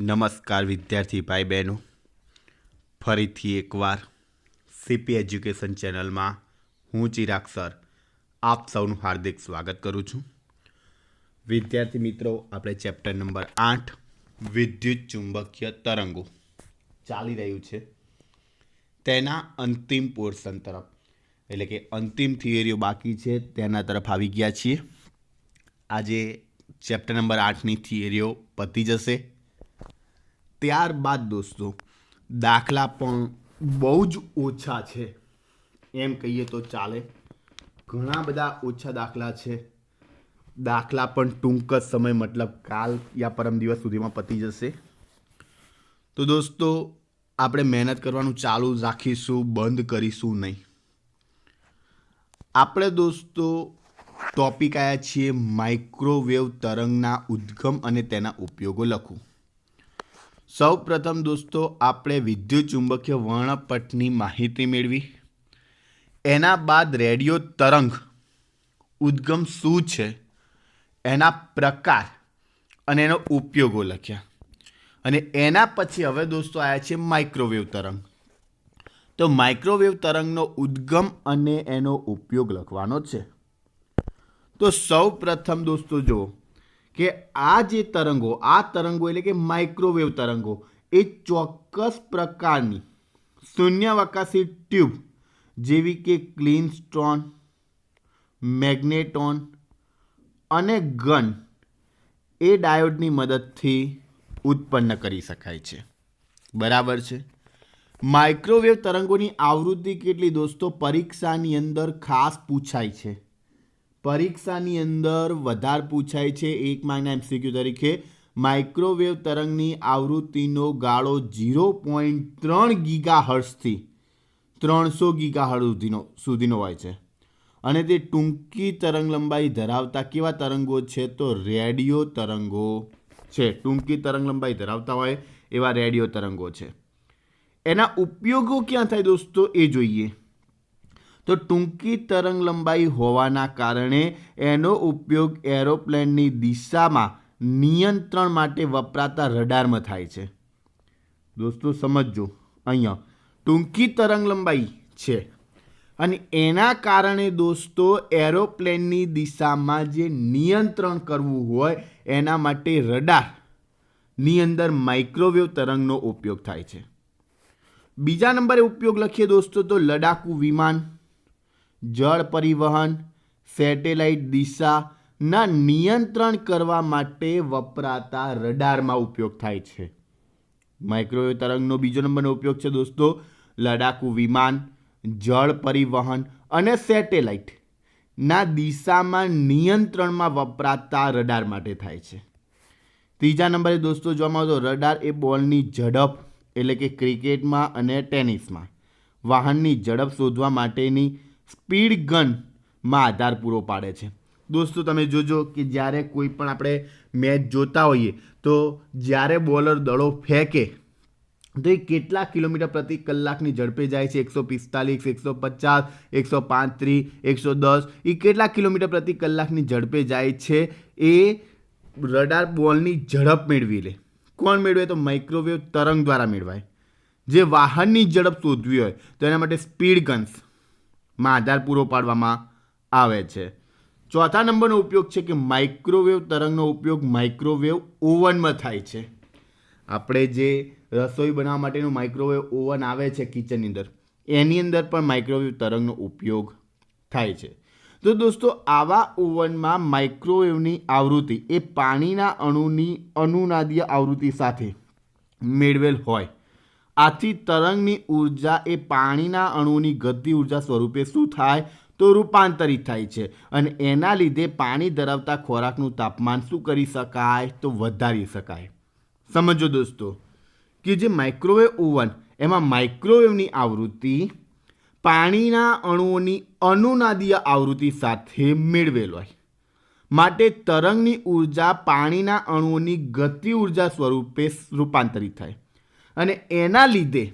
નમસ્કાર વિદ્યાર્થી ભાઈ બહેનો ફરીથી એકવાર સીપી એજ્યુકેશન ચેનલમાં હું ચિરાગ સર આપ સૌનું હાર્દિક સ્વાગત કરું છું. વિદ્યાર્થી મિત્રો, આપણે ચેપ્ટર નંબર આઠ, વિદ્યુત ચુંબકીય તરંગો ચાલી રહ્યું છે. તેના અંતિમ પોર્શન તરફ, એટલે કે અંતિમ થિયરીઓ બાકી છે, તેના તરફ આવી ગયા છીએ. આજે ચેપ્ટર નંબર આઠની થિયરીઓ પતી જશે. ત્યારબાદ દોસ્તો, દાખલા પણ બહુ જ ઓછા છે. એમ કહીએ તો ચાલે. ઘણા બધા ઓછા દાખલા છે. દાખલા પણ ટૂંક જ સમય, મતલબ કાલ યા પરમ દિવસ સુધીમાં પતી જશે. તો દોસ્તો, આપણે મહેનત કરવાનું ચાલુ રાખીશું, બંધ કરીશું નહીં. આપણે દોસ્તો ટોપિક આવ્યા છીએ માઇક્રોવેવ તરંગના ઉદ્ગમ અને તેના ઉપયોગો લખવું સૌ પ્રથમ દોસ્તો, આપણે વિદ્યુત ચુંબકીય વર્ણપટની માહિતી મેળવી. એના બાદ રેડિયો તરંગ ઉદ્ગમ શું છે? એના પ્રકાર અને એનો ઉપયોગો લખ્યા. અને એના પછી હવે દોસ્તો આવ્યા છે માઇક્રોવેવ તરંગ. તો માઇક્રોવેવ તરંગનો ઉદ્ગમ અને એનો ઉપયોગ લખવાનો છે. તો સૌ પ્રથમ દોસ્તો જુઓ. કે આ જે તરંગો, આ તરંગો એટલે કે માઇક્રોવેવ તરંગો, એ ચોક્કસ પ્રકારની શૂન્યાવકાશી ટ્યુબ જેવી કે ક્લીન સ્ટોન મેગ્નેટોન અને ગન એ ડાયોડની મદદથી ઉત્પન્ન કરી શકાય છે. બરાબર છે? માઇક્રોવેવ તરંગોની આવૃત્તિ કેટલી દોસ્તો? પરીક્ષાની અંદર ખાસ પૂછાય છે. પરીક્ષાની અંદર વધારે પૂછાય છે એક માર્કના એમસીક્યુ તરીકે માઇક્રોવેવ તરંગની આવૃત્તિનો ગાળો ઝીરો પોઈન્ટ ત્રણ ગીગા હર્ષથી ત્રણસો ગીગા હર્ષ સુધીનો સુધીનો હોય છે. અને તે ટૂંકી તરંગ લંબાઈ ધરાવતા કેવા તરંગો છે? તો રેડિયો તરંગો છે. ટૂંકી તરંગ લંબાઈ ધરાવતા હોય એવા રેડિયો તરંગો છે. એના ઉપયોગો ક્યાં થાય દોસ્તો? એ જોઈએ. તો ટૂંકી તરંગ લંબાઈ હોવાના કારણે એનો ઉપયોગ એરોપ્લેનની દિશામાં નિયંત્રણ માટે વપરાતા રડારમાં થાય છે. દોસ્તો, સમજજો. અહીંયા ટૂંકી તરંગ લંબાઈ છે. અને એના કારણે દોસ્તો, એરોપ્લેનની દિશામાં જે નિયંત્રણ કરવું હોય એના માટે રડારની અંદર માઇક્રોવેવ તરંગનો ઉપયોગ થાય છે. બીજા નંબરે ઉપયોગ લખીએ દોસ્તો તો લડાકુ વિમાન. જળ પરિવહન, સેટેલાઇટ દિશાના નિયંત્રણ કરવા માટે વપરાતા રડારમાં ઉપયોગ થાય છે. માઇક્રોવેવ તરંગનો બીજો નંબરનો ઉપયોગ છે દોસ્તો, લડાકુ વિમાન, જળ પરિવહન અને સેટેલાઇટના દિશામાં નિયંત્રણમાં વપરાતા રડાર માટે થાય છે. ત્રીજા નંબરે દોસ્તો જોવામાં આવતો રડાર એ બોલની ઝડપ એટલે કે ક્રિકેટમાં અને ટેનિસમાં. વાહનની ઝડપ શોધવા માટેની સ્પીડ ગનમાં આધાર પૂરો પાડે છે. દોસ્તો, તમે જોજો કે જ્યારે કોઈ પણ આપણે મેચ જોતા હોઈએ, તો જ્યારે બોલર દડો ફેંકે, તો એ કેટલા કિલોમીટર પ્રતિ કલાકની ઝડપે જાય છે? એકસો પિસ્તાલીસ, એકસો પચાસ, એકસો પાંત્રીસ, એકસો દસ, એ કેટલા કિલોમીટર પ્રતિ કલાકની ઝડપે જાય છે? એ રડાર બોલની ઝડપ મેળવી લે. કોણ મેળવે? તો માઇક્રોવેવ તરંગ દ્વારા મેળવાય. જે વાહનની ઝડપ શોધવી હોય, તો એના માટે સ્પીડ ગન્સમાં આધાર પૂરો પાડવામાં આવે છે. ચોથા નંબરનો ઉપયોગ છે કે માઇક્રોવેવ તરંગનો ઉપયોગ માઇક્રોવેવ ઓવનમાં થાય છે. આપણે જે રસોઈ બનાવવા માટેનું માઇક્રોવેવ ઓવન આવે છે કિચનની અંદર, એની અંદર પણ માઇક્રોવેવ તરંગનો ઉપયોગ થાય છે. તો દોસ્તો, આવા ઓવનમાં માઇક્રોવેવની આવૃત્તિ એ પાણીના અણુની અનુનાદીય આવૃત્તિ સાથે મેળવેલ હોય. આથી તરંગની ઊર્જા એ પાણીના અણુની ગતિ ઊર્જા સ્વરૂપે શું થાય તો રૂપાંતરિત થાય છે. અને એના લીધે પાણી ધરાવતા ખોરાકનું તાપમાન શું કરી શકાય તો વધારી શકાય. સમજો દોસ્તો, કે જે માઇક્રોવેવ ઓવન એમાં માઇક્રોવેવની આવૃત્તિ પાણીના અણુઓની અનુનાદીય આવૃત્તિ સાથે મેળવેલ હોય. માટે તરંગની ઊર્જા પાણીના અણુઓની ગતિ ઊર્જા સ્વરૂપે રૂપાંતરિત થાય. અને એના લીધે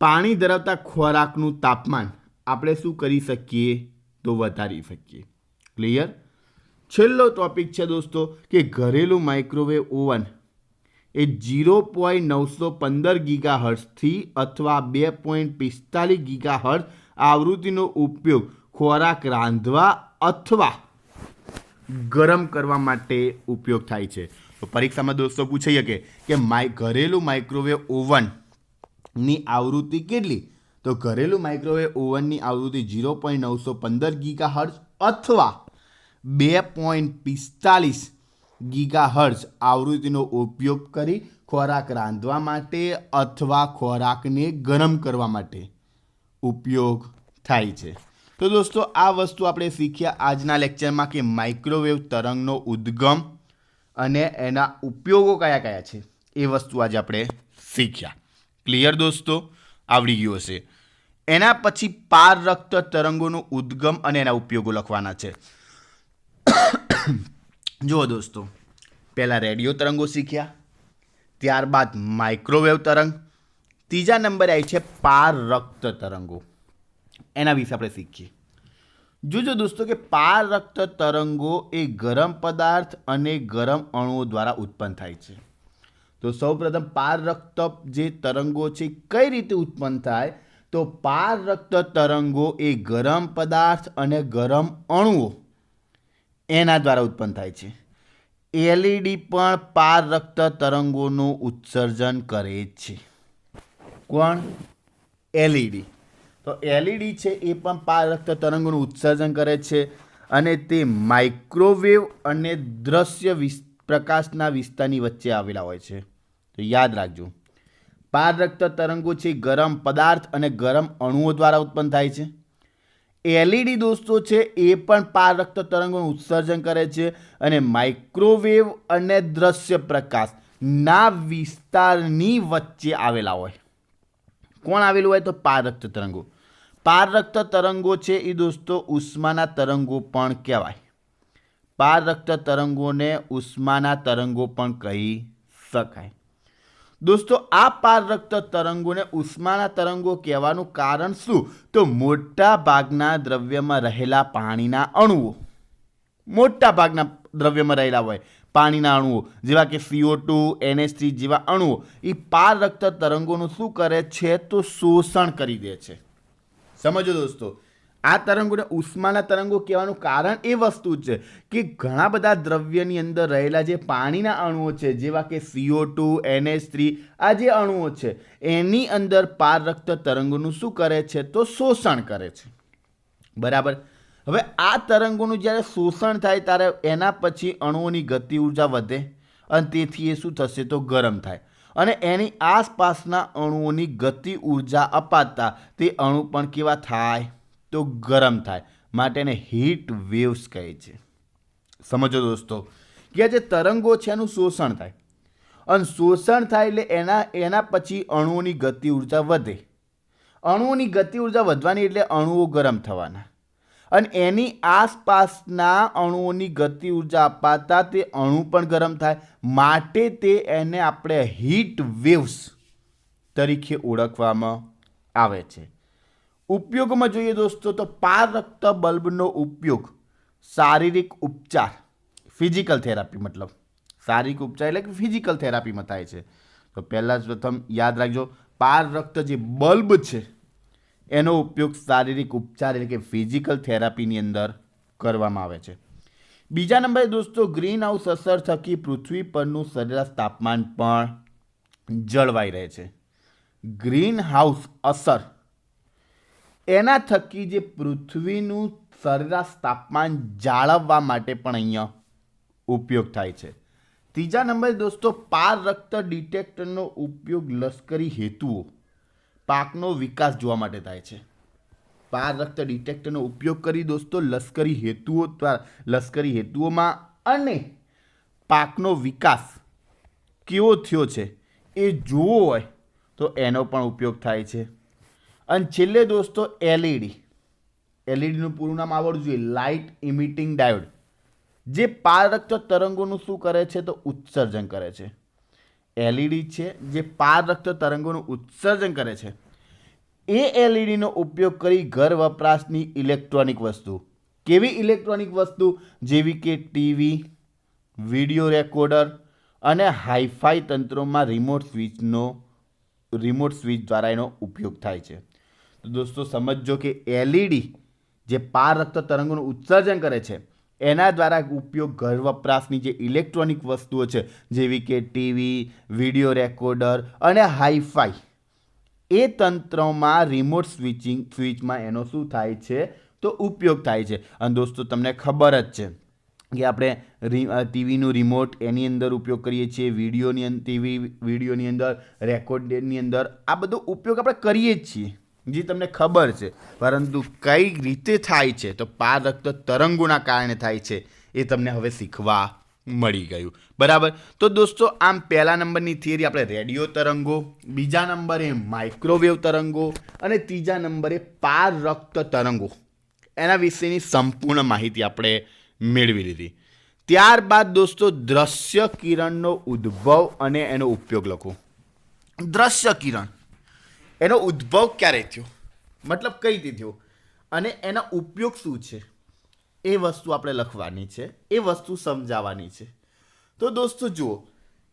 પાણી ધરાવતા ખોરાકનું તાપમાન આપણે શું કરી શકીએ? તો વધારી શકીએ. ક્લિયર છેલ્લો ટોપિક છે દોસ્તો, કે ઘરેલું માઇક્રોવેવ ઓવન એ જીરો પોઈન્ટ નવસો પંદર ગીગા હર્ટ્સથી અથવા બે પોઈન્ટ પિસ્તાલીસ ગીગા હર્ટ્સ આવૃત્તિનો ઉપયોગ ખોરાક રાંધવા અથવા ગરમ કરવા માટે ઉપયોગ થાય છે. તો પરીક્ષામાં દોસ્તો પૂછાઈ શકે કે માય ઘરેલું માઇક્રોવેવ ઓવનની આવૃત્તિ કેટલી? તો ઘરેલું માઇક્રોવેવ ઓવનની આવૃત્તિ ઝીરો પોઈન્ટ નવસો પંદર ગીગા હર્ટ્ઝ અથવા બે પોઈન્ટ પિસ્તાલીસ ગીગા હર્ટ્ઝ આવૃત્તિનો ઉપયોગ કરી ખોરાક રાંધવા માટે અથવા ખોરાકને ગરમ કરવા માટે ઉપયોગ થાય છે. તો દોસ્તો, આ વસ્તુ આપણે શીખ્યા આજના લેક્ચરમાં કે માઇક્રોવેવ તરંગનો ઉદ્ગમ અને એના ઉપયોગો કયા કયા છે? એ વસ્તુ આજે આપણે શીખ્યા. ક્લિયર દોસ્તો? આવડી ગયું હશે. એના પછી પારરક્ત તરંગોનો ઉદ્ગમ અને એના ઉપયોગો લખવાના છે. જુઓ દોસ્તો. પહેલાં રેડિયો તરંગો શીખ્યા. ત્યારબાદ માઇક્રોવેવ તરંગ. ત્રીજા નંબરે આવી છે પારરક્ત તરંગો. એના વિશે આપણે શીખીએ. જોજો દોસ્તો કે પારરક્ત તરંગો એ ગરમ પદાર્થ અને ગરમ અણુઓ દ્વારા ઉત્પન્ન થાય છે. તો સૌપ્રથમ પારરક્ત જે તરંગો છે કઈ રીતે ઉત્પન્ન થાય? તો પારરક્ત તરંગો એ ગરમ પદાર્થ અને ગરમ અણુઓ એના દ્વારા ઉત્પન્ન થાય છે. એલઈડી પણ પારરક્ત તરંગોનું ઉત્સર્જન કરે છે. કોણ? એલઈડી. તો એલઈડી છે એ પણ પારક્ત તરંગોનું ઉત્સર્જન કરે છે અને તે માઇક્રોવેવ અને દ્રશ્ય પ્રકાશના વિસ્તારની વચ્ચે આવેલા હોય છે. તો યાદ રાખજો. પારરક્ત તરંગો છે ગરમ પદાર્થ અને ગરમ અણુઓ દ્વારા ઉત્પન્ન થાય છે. એલઈડી દોસ્તો છે એ પણ પારરક્ત તરંગોનું ઉત્સર્જન કરે છે અને માઇક્રોવેવ અને દ્રશ્ય પ્રકાશ ના વિસ્તારની વચ્ચે આવેલા હોય. કોણ આવેલું હોય તો પારરક્ત તરંગો. પારરક્ત તરંગો છે એ દોસ્તો, ઉષ્માના તરંગો પણ કહેવાય. પારરક્ત તરંગોને ઉષ્માના તરંગો પણ કહી શકાય. દોસ્તો, આ પારરક્ત તરંગોને ઉષ્માના તરંગો કહેવાનું કારણ શું? તો મોટા ભાગના દ્રવ્યમાં રહેલા પાણીના અણુઓ. મોટા ભાગના દ્રવ્યમાં રહેલા હોય પાણીના અણુઓ, જેવા કે સીઓ ટુ એનએસ જેવા અણુઓ. એ પારરક્ત તરંગોનું શું કરે છે? તો શોષણ કરી દે છે. સમજો દોસ્તો. આ તરંગોને ઉષ્માના તરંગો કહેવાનું કારણ એ વસ્તુ છે કે ઘણા બધા દ્રવ્યની અંદર રહેલા જે પાણીના અણુઓ છે, જેવા કે સીઓ ટુ એનએચ થ્રી આ જે અણુઓ છે, એની અંદર પારરક્ત તરંગોનું શું કરે છે? તો શોષણ કરે છે. બરાબર? હવે આ તરંગોનું જ્યારે શોષણ થાય, ત્યારે એના પછી અણુઓની ગતિ ઊર્જા વધે અને તેથી એ શું થશે? તો ગરમ થાય. અને એની આસપાસના અણુઓની ગતિ ઊર્જા અપાતા તે અણુ પણ કેવા થાય? તો ગરમ થાય. માટે એને હીટ વેવ્સ કહે છે. સમજો દોસ્તો, કે આ જે તરંગો છે એનું શોષણ થાય. અને શોષણ થાય એટલે એના એના પછી અણુઓની ગતિ ઊર્જા વધે. અણુઓની ગતિ ઊર્જા વધવાની એટલે અણુઓ ગરમ થવાના. અને એની આસપાસના અણુઓની ગતિ ઊર્જા અપાતા તે અણુ પણ ગરમ થાય. માટે તે એને આપણે હીટ વેવ્સ તરીકે ઓળખવામાં આવે છે. ઉપયોગમાં જોઈએ દોસ્તો તો પારરક્ત બલ્બનો ઉપયોગ શારીરિક ઉપચાર ફિઝિકલ થેરાપી મતલબ, શારીરિક ઉપચાર એટલે કે ફિઝિકલ થેરાપીમાં થાય છે. તો પહેલાં જ પ્રથમ યાદ રાખજો પારરક્ત જે બલ્બ છે એનો ઉપયોગ શારીરિક ઉપચાર એટલે કે ફિઝિકલ થેરાપીની અંદર કરવામાં આવે છે. બીજા નંબરે દોસ્તો ગ્રીન હાઉસ અસર થકી પૃથ્વી પરનું સરેરાશ તાપમાન પણ જળવાઈ રહે છે. ગ્રીન હાઉસ અસર એના થકી જે પૃથ્વીનું સરેરાશ તાપમાન જાળવવા માટે પણ અહીંયા ઉપયોગ થાય છે. ત્રીજા નંબરે દોસ્તો પારરક્ત ડિટેક્ટરનો ઉપયોગ લશ્કરી હેતુઓ પાકનો વિકાસ જોવા માટે થાય છે. પારરક્ત ડિટેક્ટરનો ઉપયોગ કરી દોસ્તો, લશ્કરી હેતુઓ દ્વારા લશ્કરી હેતુઓમાં અને પાકનો વિકાસ કેવો થયો છે એ જોવો હોય તો એનો પણ ઉપયોગ થાય છે. અને છેલ્લે દોસ્તો, એલઈડી. એલઈડીનું પૂરું નામ આવડવું જોઈએ, લાઇટ ઇમિટિંગ ડાયોડ. જે પારરક્ત તરંગોનું શું કરે છે તો ઉત્સર્જન કરે છે. એલઈડી છે, જે પારરક્ત તરંગોનું ઉત્સર્જન કરે છે. એ એલઈડીનો ઉપયોગ કરી ઘર વપરાશની ઇલેક્ટ્રોનિક વસ્તુ. કેવી ઇલેક્ટ્રોનિક વસ્તુ? જેવી કે ટીવી, વીડિયો રેકોર્ડર અને હાઈફાઈ તંત્રોમાં રિમોટ સ્વિચનો, રિમોટ સ્વિચ દ્વારા એનો ઉપયોગ થાય છે. તો દોસ્તો સમજો કે એલઈડી જે પારરક્ત તરંગોનું ઉત્સર્જન કરે છે એના દ્વારા ઉપયોગ ઘર વપરાશની જે ઇલેક્ટ્રોનિક વસ્તુઓ છે, જેવી કે ટીવી, વીડિયો રેકોર્ડર અને હાઈફાઈ, એ તંત્રમાં રિમોટ સ્વિચિંગ, સ્વિચમાં એનો શું થાય છે? તો ઉપયોગ થાય છે. અને દોસ્તો, તમને ખબર જ છે કે આપણે ટીવીનું રિમોટ એની અંદર ઉપયોગ કરીએ છીએ, વિડીયોની ટીવી વિડીયોની અંદર રેકોર્ડની અંદર, આ બધો ઉપયોગ આપણે કરીએ જ છીએ. જે, તમને ખબર છે. પરંતુ કઈ રીતે થાય છે? તો પારરક્ત તરંગોના કારણે થાય છે. એ તમને હવે શીખવા મળી ગયું. બરાબર? તો દોસ્તો, આમ પહેલા નંબરની થિયરી આપણે રેડિયો તરંગો, બીજા નંબરે માઇક્રોવેવ તરંગો અને ત્રીજા નંબરે પારરક્ત તરંગો. એના વિશેની સંપૂર્ણ માહિતી આપણે મેળવી લીધી. ત્યારબાદ દોસ્તો, દ્રશ્ય કિરણનો ઉદ્ભવ અને એનો ઉપયોગ લખો. દ્રશ્ય કિરણ. એનો ઉદ્ભવ ક્યારે થયો? મતલબ કઈ રીતે થયો? અને એના ઉપયોગ શું છે? એ વસ્તુ આપણે લખવાની છે, એ વસ્તુ સમજાવવાની છે. તો દોસ્તો જુઓ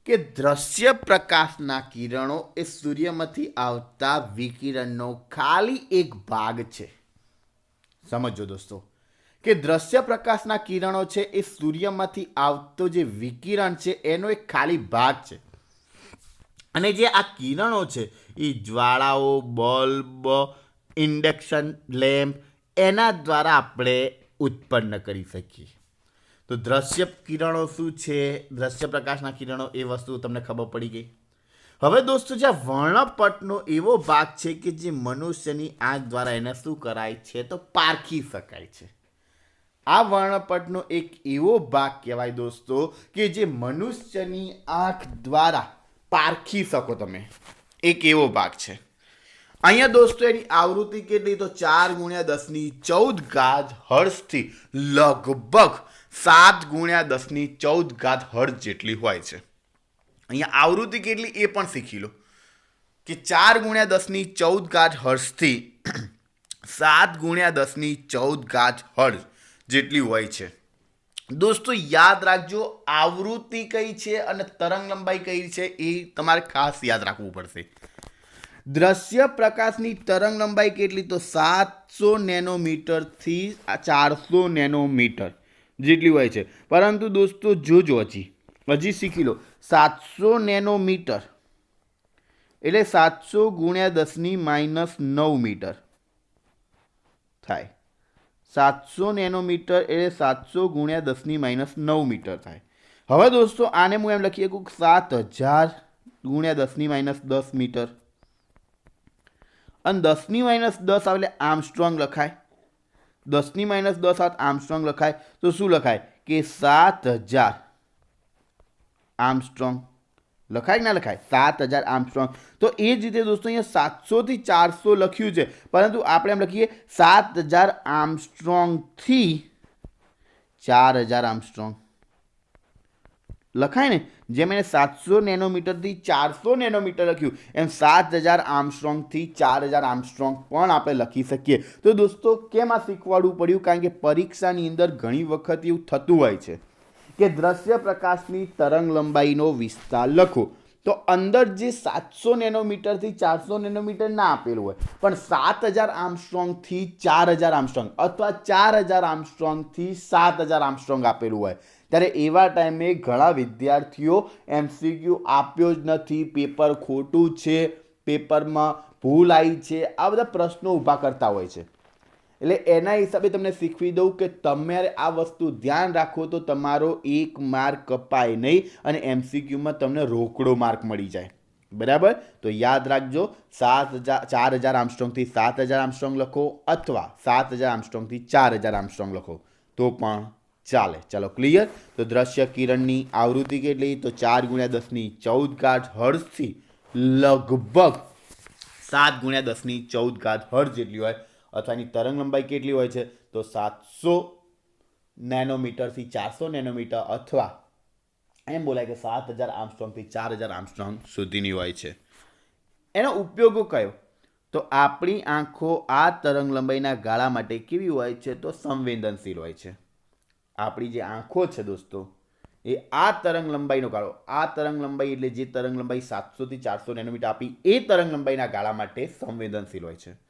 કે દ્રશ્ય પ્રકાશના કિરણો એ સૂર્યમાંથી આવતા વિકિરણનો ખાલી એક ભાગ છે. સમજો દોસ્તો. કે દ્રશ્ય પ્રકાશના કિરણો છે એ સૂર્યમાંથી આવતો જે વિકિરણ છે એનો એક ખાલી ભાગ છે. અને જે આ કિરણો છે એ જ્વાળાઓ, બલ્બ, ઇન્ડક્શન લેમ્પ, એના દ્વારા આપણે ઉત્પન્ન કરી શકીએ. તો દ્રશ્ય કિરણો શું છે? દ્રશ્ય પ્રકાશના કિરણો એ વસ્તુ તમને ખબર પડી ગઈ? હવે દોસ્તો, જે વર્ણપટનો એવો ભાગ છે કે જે મનુષ્યની આંખ દ્વારા એને શું કરાય છે? તો પારખી શકાય છે. આ વર્ણપટનો એક એવો ભાગ કહેવાય દોસ્તો કે જે મનુષ્યની આંખ દ્વારા પારખી શકો તમે. એક એવો ભાગ છે. અહીંયા દોસ્તો, એની આવૃત્તિ કેટલી? તો ચાર ગુણ્યા દસની ચૌદ ગાજ હર્ષથી લગભગ સાત ગુણ્યા દસની ચૌદ ગાજ હર્ષ જેટલી હોય છે. અહીંયા આવૃત્તિ કેટલી? એ પણ શીખી લો. કે ચાર ગુણ્યા દસની ચૌદ ગાજ હર્ષથી સાત ગુણ્યા દસની ચૌદ ગાજ હર્ષ જેટલી હોય છે. દોસ્તો, યાદ રાખજો, આવૃત્તિ કઈ છે અને તરંગ લંબાઈ કઈ છે એ તમારે ખાસ યાદ રાખવું પડશે. દ્રશ્ય પ્રકાશની તરંગ લંબાઈ કેટલી? તો સાતસો નેનોમીટરથી ચારસો નેનોમીટર જેટલી હોય છે. પરંતુ દોસ્તો, જોજો હજી. હજી શીખી લો. સાતસો નેનોમીટર એટલે સાતસો ગુણ્યા દસની માઇનસ નવ મીટર થાય. સાતસો નેનોમીટર એટલે સાતસો ગુણ્યા દસની માઇનસ નવ મીટર થાય. હવે દોસ્તો, આને હું એમ લખી શકું સાત હજાર ગુણ્યા દસની માઇનસ દસ મીટર. અને દસની માઇનસ દસ આવે એટલે આમસ્ટ્રોંગ લખાય. દસની માઇનસ દસ આવે આમસ્ટ્રોંગ લખાય. તો શું લખાય? કે સાત હજાર આમસ્ટ્રોંગ લખાય ના લખાય? સાત હજાર આમસ્ટ્રોંગ તો એ જ રીતે દોસ્તો અહીંયા સાતસોથી ચારસો લખ્યું છે. પરંતુ આપણે એમ લખીએ, સાત હજાર આમસ્ટ્રોંગથી ચાર હજાર આમસ્ટ્રોંગ લખાય ને? જેમ એને સાતસો નેનોમીટરથી ચારસો નેનોમીટર લખ્યું, એમ સાત હજાર આર્મસ્ટ્રોંગથી ચાર હજાર આર્મસ્ટ્રોંગ પણ આપણે લખી શકીએ. તો દોસ્તો, કેમ આ શીખવાડવું પડ્યું? કારણ કે પરીક્ષાની અંદર ઘણી વખત એવું થતું હોય છે. કે દ્રશ્ય પ્રકાશની તરંગ લંબાઈનો વિસ્તાર લખો. તો અંદર જે સાતસો નેનોમીટરથી ચારસો નેનોમીટર ના આપેલું હોય, પણ સાત હજાર આમસ્ટ્રોંગથી ચાર હજાર આમસ્ટ્રોંગ અથવા ચાર હજાર આમસ્ટ્રોંગથી સાત હજાર આમસ્ટ્રોંગ આપેલું હોય. ત્યારે એવા ટાઈમે ઘણા વિદ્યાર્થીઓ એમસીક્યુ આપ્યો જ નથી. પેપર ખોટું છે, પેપરમાં ભૂલ આવી છે. આ બધા પ્રશ્નો ઊભા કરતા હોય છે. એટલે એના હિસાબે તમને શીખવી દઉં કે તમારે આ વસ્તુ ધ્યાન રાખો તો તમારો એક માર્ક કપાય નહીં અને એમસીક્યુમાં તમને રોકડો માર્ક મળી જાય. બરાબર? તો યાદ રાખજો, સાત હજાર ચાર હજાર આમસ્ટ્રોંગથી સાત હજાર આમસ્ટ્રોંગ લખો અથવા સાત હજાર આમસ્ટ્રોંગથી ચાર હજાર આમસ્ટ્રોંગ લખો. તો પણ ચાલે. ચાલો, ક્લિયર? તો દ્રશ્ય કિરણની આવૃત્તિ કેટલી? તો ચાર ગુણ્યા દસની ચૌદ ગાંઠ હર્ષથી લગભગ સાત ગુણ્યા દસની ચૌદ ગાંઠ હર્ષ જેટલી હોય અથવા એની તરંગ લંબાઈ કેટલી હોય છે? તો સાતસો નેનોમીટરથી ચારસો નેનોમીટર અથવા એમ બોલાય કે સાત હજાર આમસ્ટ્રોંગથી ચાર હજાર આમસ્ટ્રોંગ સુધીની હોય છે. એનો ઉપયોગો કયો? તો આપણી આંખો આ તરંગ લંબાઈના ગાળા માટે કેવી હોય છે? તો સંવેદનશીલ હોય છે. આપણી જે આંખો છે દોસ્તો, એ આ તરંગ લંબાઈનો ગાળો, આ તરંગ લંબાઈ એટલે જે તરંગ લંબાઈ સાતસોથી ચારસો નેનોમીટર આપી, એ તરંગ લંબાઈના ગાળા માટે સંવેદનશીલ હોય છે.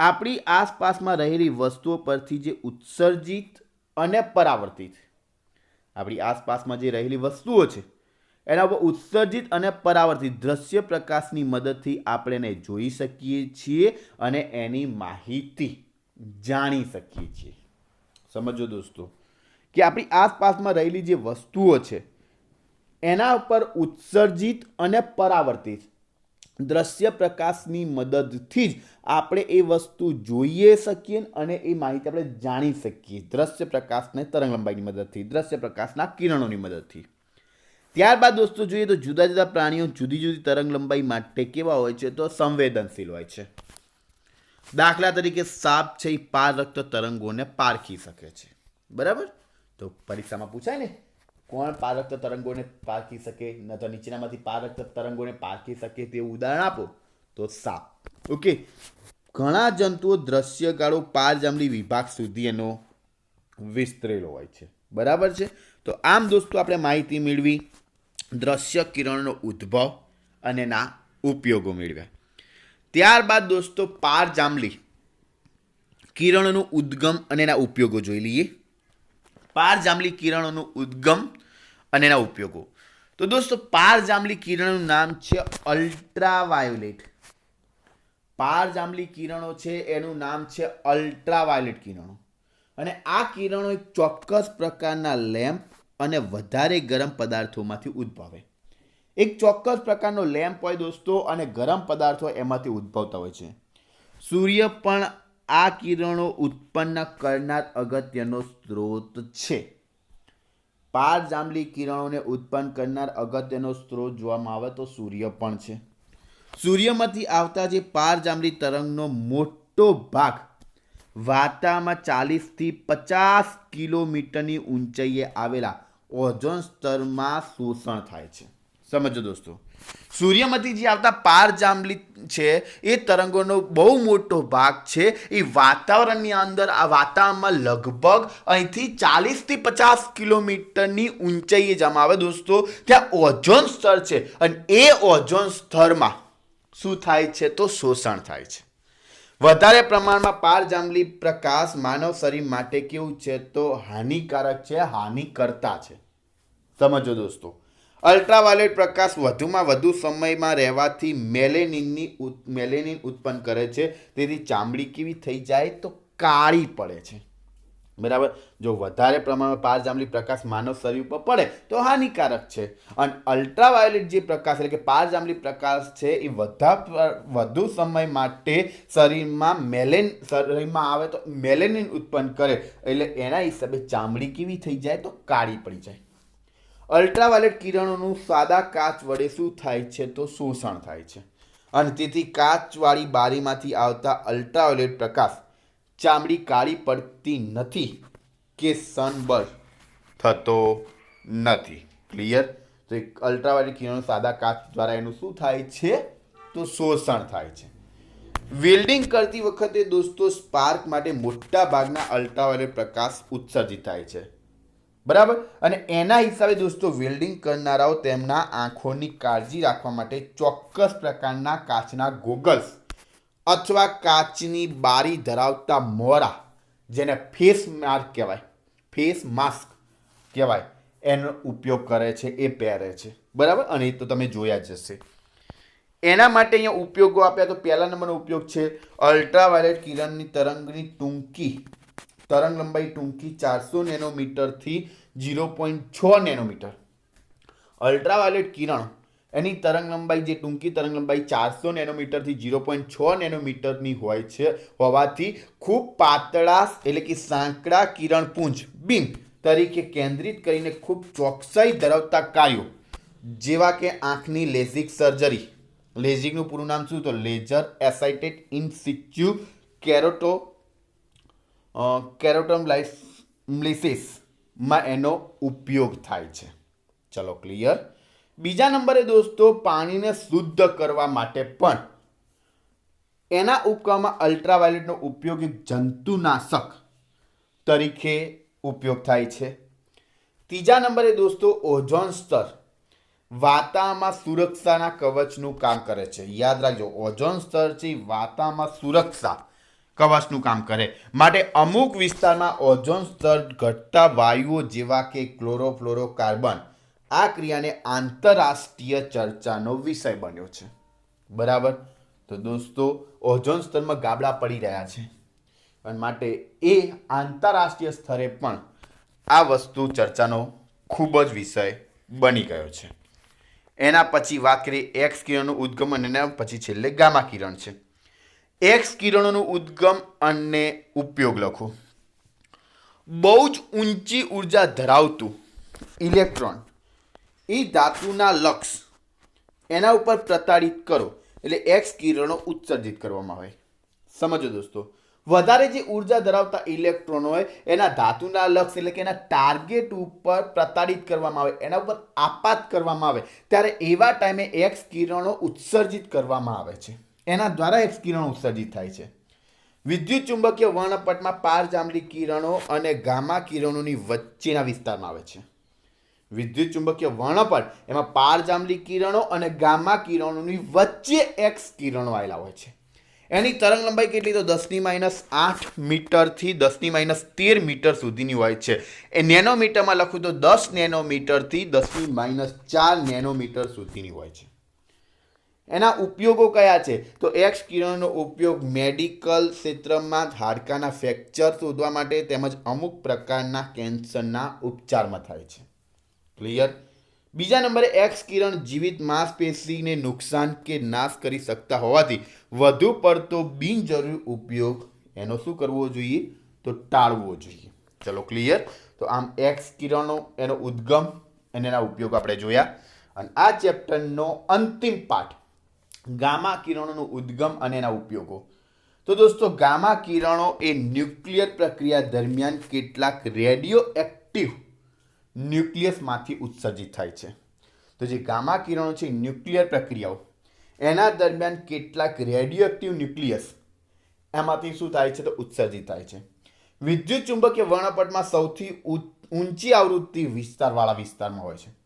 આપણી આસપાસમાં રહેલી વસ્તુઓ પરથી જે ઉત્સર્જિત અને પરાવર્તિત, આપણી આસપાસમાં જે રહેલી વસ્તુઓ છે, એના ઉપર ઉત્સર્જિત અને પરાવર્તિત દ્રશ્ય પ્રકાશની મદદથી આપણે એને જોઈ શકીએ છીએ અને એની માહિતી જાણી શકીએ છીએ. સમજો દોસ્તો, કે આપણી આસપાસમાં રહેલી જે વસ્તુઓ છે, એના ઉપર ઉત્સર્જિત અને પરાવર્તિત દ્રશ્ય પ્રકાશની મદદથી જ આપણે એ વસ્તુ જોઈએ શકીએ અને એ માહિતી આપણે જાણી શકીએ. દ્રશ્ય પ્રકાશને તરંગલંબાઈની મદદથી, દ્રશ્ય પ્રકાશના કિરણોની મદદથી. ત્યારબાદ દોસ્તો જોઈએ તો જુદા જુદા પ્રાણીઓ જુદી જુદી તરંગલંબાઈ માટે કેવા હોય છે તો સંવેદનશીલ હોય છે. દાખલા તરીકે સાપ છે એ પારરક્ત તરંગોને પારખી શકે છે. બરાબર? તો પરીક્ષામાં પૂછાય ને? કોણ પારક્ત તરંગોને પારખી શકે? ન તો નીચેનામાંથી પારક્ત તરંગોને પારખી શકે તેવું ઉદાહરણ આપો. તો સાપ. ઓકે. ઘણા જંતુઓ દ્રશ્ય ગાળો પારજામડી વિભાગ સુધી એનો વિસ્તરેલો હોય છે. બરાબર છે? તો આમ દોસ્તો આપણે માહિતી મેળવી. દ્રશ્ય કિરણનો ઉદ્ભવ અને ના ઉપયોગો મેળવ્યા. ત્યારબાદ દોસ્તો પારજાંબલી કિરણનો ઉદ્ગમ અને એના ઉપયોગો જોઈ લઈએ. પારજાંબલી કિરણોનું ઉદ્ગમ અને એના ઉપયોગો. તો દોસ્તો, પારજાંબલી કિરણનું નામ છે અલ્ટ્રાવાયોલેટ. પારજાંબલી કિરણો છે, એનું નામ છે અલ્ટ્રાવાયોલેટ કિરણો. અને આ કિરણો એક ચોક્કસ પ્રકારના લેમ્પ અને વધારે ગરમ પદાર્થોમાંથી ઉદ્ભવે. એક ચોક્કસ પ્રકારનો લેમ્પ હોય દોસ્તો અને ગરમ પદાર્થો એમાંથી ઉદ્ભવતા હોય છે. સૂર્ય પણ આ કિરણો ઉત્પન્ન કરનાર અગત્યનો સ્ત્રોત છે. પારજાંબલી કિરણોને ઉત્પન્ન કરનાર અગત્યનો સ્ત્રોત જોવામાં આવે તો સૂર્ય પણ છે. સૂર્યમાંથી આવતા જે પારજાંબલી તરંગનો મોટો ભાગ વાતામાં ચાલીસથી પચાસ કિલોમીટરની ઊંચાઈએ આવેલા ઓઝોન સ્તરમાં શોષણ થાય છે. સમજો દોસ્તો. સૂર્યમાંથી જે આવતા પારજાંબલી છે, એ તરંગોનો બહુ મોટો ભાગ છે. એ વાતાવરણની અંદર, આ વાતાવરણમાં લગભગ અહીંથી ચાલીસથી પચાસ કિલોમીટરની ઊંચાઈએ જમા આવે દોસ્તો. ત્યાં ઓઝોન સ્તર છે અને એ ઓઝોન સ્તરમાં શું થાય છે તો શોષણ થાય છે. વધારે પ્રમાણમાં પારજાંબલી પ્રકાશ માનવ શરીર માટે કેવું છે તો હાનિકારક છે, હાનિકર્તા છે. સમજો દોસ્તો. અલ્ટ્રાવાયોલેટ પ્રકાશ વધુમાં વધુ સમયમાં રહેવાથી મેલેનિનની મેલેનિન ઉત્પન્ન કરે છે. તેથી ચામડી કેવી થઈ જાય તો કાળી પડે છે. બરાબર? જો વધારે પ્રમાણમાં પારજાંબલી પ્રકાશ માનવ શરીર ઉપર પડે તો હાનિકારક છે. અને અલ્ટ્રાવાયોલેટ જે પ્રકાશ એટલે કે પારજાંબલી પ્રકાશ છે એ વધા વધુ સમય માટે શરીરમાં મેલેન, શરીરમાં આવે તો મેલેનિન ઉત્પન્ન કરે. એટલે એના હિસાબે ચામડી કેવી થઈ જાય તો કાળી પડી જાય. અલ્ટ્રાવાયોલેટ કિરણોનું સાદા કાચ વડે શું થાય છે તો શોષણ થાય છે. અને તેથી કાચવાળી બારીમાંથી આવતા અલ્ટ્રાવાયોલેટ પ્રકાશ ચામડી કાળી પડતી નથી કે સનબર્ન થતો નથી. ક્લિયર? તો એક અલ્ટ્રાવાયોલેટ કિરણો સાદા કાચ દ્વારા એનું શું થાય છે તો શોષણ થાય છે. વેલ્ડિંગ કરતી વખતે દોસ્તો સ્પાર્ક માટે મોટા ભાગના અલ્ટ્રાવાયોલેટ પ્રકાશ ઉત્સર્જિત થાય છે. બરાબર? અને એના હિસાબે દોસ્તો વેલ્ડિંગ કરનારાઓ તેમના આંખોની કાળજી રાખવા માટે ચોક્કસ પ્રકારના કાચના ગોગલ્સ અથવા કાચની બારી ધરાવતા મોરા, જેને ફેસ માર્ક કહેવાય ફેસ માસ્ક કહેવાય, એનો ઉપયોગ કરે છે, એ પહેરે છે. બરાબર? અને એ તો તમે જોયા જ હશે. એના માટે અહીંયા ઉપયોગો આપ્યા. તો પહેલા નંબરનો ઉપયોગ છે અલ્ટ્રાવાયોલેટ કિરણની તરંગની ટૂંકી તરંગ લંબાઈ ટૂંકી ચારસો નેનોમીટરથી ઝીરો પોઈન્ટ છ નેનોમીટર. અલ્ટ્રાવાયોલેટ કિરણ, એની તરંગ લંબાઈ જે ટૂંકી તરંગ લંબાઈ ચારસો નેનોમીટરથી ઝીરો પોઈન્ટ છ નેનોમીટરની હોય છે, હોવાથી ખૂબ પાતળા એટલે કે સાંકડા કિરણપુંજ બીમ તરીકે કેન્દ્રિત કરીને ખૂબ ચોકસાઈ ધરાવતા કાર્યો, જેવા કે આંખની લેઝિક સર્જરી. લેઝિકનું પૂરું નામ શું? તો લેઝર એસાઇટેડ ઇન સિચ્યુ કેરોટો કેરોટોમલાઇસિસમાં એનો ઉપયોગ થાય છે. ચલો ક્લિયર બીજા નંબરે દોસ્તો, પાણીને શુદ્ધ કરવા માટે પણ એના ઉપકરણમાં અલ્ટ્રાવાયોલેટનો ઉપયોગ જંતુનાશક તરીકે ઉપયોગ થાય છે. ત્રીજા નંબરે દોસ્તો, ઓઝોન સ્તર વાતાવરણમાં સુરક્ષાના કવચનું કામ કરે છે. યાદ રાખજો, ઓઝોન સ્તર છે વાતામાં સુરક્ષા. કવચનું કામ કરે. માટે અમુક વિસ્તારમાં ઓઝોન સ્તર ઘટતા વાયુઓ જેવા કે ક્લોરોફ્લોરોકાર્બન, આ ક્રિયાને આંતરરાષ્ટ્રીય ચર્ચાનો વિષય બન્યો છે. બરાબર? તો દોસ્તો, ઓઝોન સ્તરમાં ગાબડા પડી રહ્યા છે. અને માટે એ આંતરરાષ્ટ્રીય સ્તરે પણ આ વસ્તુ ચર્ચાનો ખૂબ જ વિષય બની ગયો છે. એના પછી વાત કરીએ એક્સ કિરણનું ઉદ્ગમન અને પછી છેલ્લે ગામા કિરણ છે. એક્સ કિરણોનું ઉદ્ગમ અને ઉપયોગ લખો. બહુ જ ઊંચી ઊર્જા ધરાવતું ઇલેક્ટ્રોન. એ ધાતુના લક્ષ એના ઉપર પ્રતાડિત કરો એટલે એક્સ કિરણો ઉત્સર્જિત કરવામાં આવે. સમજો દોસ્તો. વધારે જે ઊર્જા ધરાવતા ઇલેક્ટ્રોન હોય, એના ધાતુના લક્ષ એટલે કે એના ટાર્ગેટ ઉપર પ્રતાડિત કરવામાં આવે, એના ઉપર આપાત કરવામાં આવે, ત્યારે એવા ટાઈમે એક્સ કિરણો ઉત્સર્જિત કરવામાં આવે છે. એના દ્વારા એક્સ કિરણ ઉત્સર્જિત થાય છે. વિદ્યુત ચુંબકીય વર્ણપટમાં પારજાંબલી કિરણો અને ગામા કિરણોની વચ્ચેના વિસ્તારમાં આવે છે. વિદ્યુત ચુંબકીય વર્ણપટ એમાં પારજાંબલી કિરણો અને ગામા કિરણોની વચ્ચે એક્સ કિરણો આવેલા હોય છે. એની તરંગ લંબાઈ કેટલી? તો દસની માઇનસ આઠ મીટરથી દસની માઇનસ તેર મીટર સુધીની હોય છે. એ નેનોમીટરમાં લખું તો દસ નેનોમીટરથી દસની માઇનસ ચાર નેનોમીટર સુધીની હોય છે. એના ઉપયોગો કયા છે? તો એક્સ કિરણનો ઉપયોગ મેડિકલ ક્ષેત્રમાં હાડકાના ફ્રેક્ચર શોધવા માટે તેમજ અમુક પ્રકારના કેન્સરના ઉપચારમાં થાય છે. ક્લિયર બીજા નંબરે એક્સ કિરણ જીવિત માંસપેશીને નુકસાન કે નાશ કરી શકતા હોવાથી વધુ પડતો બિનજરૂરી ઉપયોગ એનો શું કરવો જોઈએ? તો ટાળવો જોઈએ. ચલો ક્લિયર તો આમ એક્સ કિરણો એનો ઉદ્ગમ અને એના ઉપયોગ આપણે જોયા. અને આ ચેપ્ટરનો અંતિમ પાઠ ગામા કિરણોનો ઉદ્ગમ અને એના ઉપયોગો. તો દોસ્તો, ગામા કિરણો એ ન્યુક્લિયર પ્રક્રિયા દરમિયાન કેટલાક રેડિયો એક્ટિવ ન્યુક્લિયસમાંથી ઉત્સર્જિત થાય છે. તો જે ગામા કિરણો છે ન્યુક્લિયર પ્રક્રિયાઓ, એના દરમિયાન કેટલાક રેડિયોએક્ટિવ ન્યુક્લિયસ એમાંથી શું થાય છે તો ઉત્સર્જિત થાય છે. વિદ્યુત ચુંબકીય વર્ણપટમાં સૌથી ઊંચી આવૃત્તિ વિસ્તારવાળા વિસ્તારમાં હોય છે.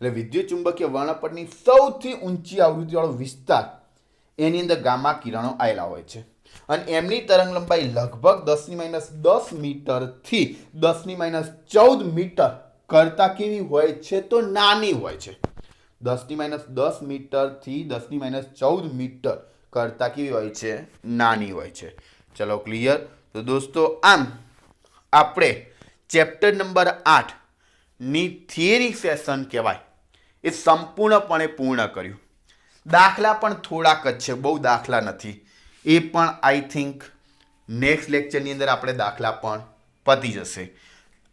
એટલે વિદ્યુત ચુંબકીય વર્ણપટની સૌથી ઊંચી આવૃત્તિવાળો વિસ્તાર એની અંદર ગામા કિરણો આવેલા હોય છે. અને એમની તરંગ લંબાઈ લગભગ દસની માઇનસ દસ મીટરથી દસની માઇનસ ચૌદ મીટર કરતાં કેવી હોય છે તો નાની હોય છે. દસની માઇનસ દસ મીટરથી દસની માઇનસ ચૌદ મીટર કરતાં કેવી હોય છે? નાની હોય છે. ચલો ક્લિયર? તો દોસ્તો, આમ આપણે ચેપ્ટર નંબર આઠની થિયરી સેશન કહેવાય. એ સંપૂર્ણપણે પૂર્ણ કર્યું. દાખલા પણ થોડાક જ છે, બહુ દાખલા નથી. એ પણ આઈ થિંક નેક્સ્ટ લેક્ચરની અંદર આપણે દાખલા પણ પતી જશે.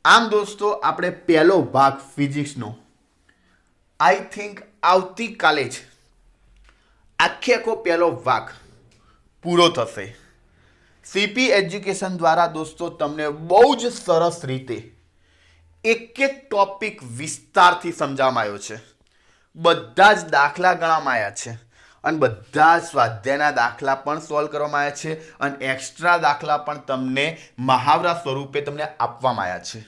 આમ દોસ્તો, આપણે પહેલો ભાગ ફિઝિક્સનો આઈ થિંક આવતીકાલે જ આખે આખો પહેલો ભાગ પૂરો થશે. સીપી એજ્યુકેશન દ્વારા દોસ્તો, તમને બહુ જ સરસ રીતે એક એક ટોપિક વિસ્તારથી સમજાવવામાં આવ્યો છે. બધા જ દાખલા ગણવામાં આવ્યા છે. અને બધા જ સ્વાધ્યાયના દાખલા પણ સોલ્વ કરવામાં આવ્યા છે અને એક્સ્ટ્રા દાખલા પણ તમને મહાવરા સ્વરૂપે તમને આપવામાં આવ્યા છે.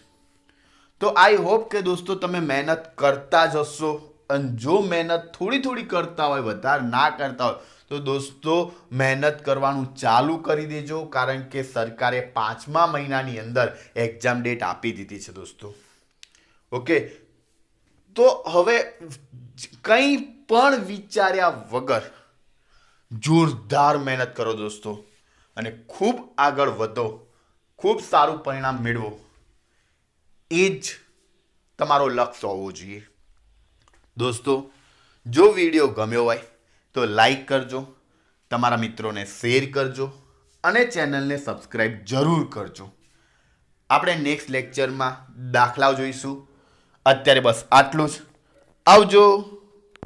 તો આઈ હોપ કે દોસ્તો તમે મહેનત કરતા જશો અને જો મહેનત થોડી થોડી કરતા હોય, વધારે ના કરતા હોય, તો દોસ્તો મહેનત કરવાનું ચાલુ કરી દેજો, કારણ કે સરકારે પાંચમા મહિનાની અંદર એક્ઝામ ડેટ આપી દીધી છે દોસ્તો. ઓકે તો હવે કંઈ પણ વિચાર્યા વગર જોરદાર મહેનત કરો દોસ્તો અને ખૂબ આગળ વધો, ખૂબ સારું પરિણામ મેળવો. એ જ તમારો લક્ષ્ય હોવો જોઈએ. દોસ્તો, જો વીડિયો ગમ્યો હોય તો લાઈક કરજો, તમારા મિત્રોને શેર કરજો અને ચેનલને સબસ્ક્રાઈબ જરૂર કરજો. આપણે નેક્સ્ટ લેક્ચરમાં દાખલાઓ જોઈશું. અત્યારે બસ આટલું જ. આવજો.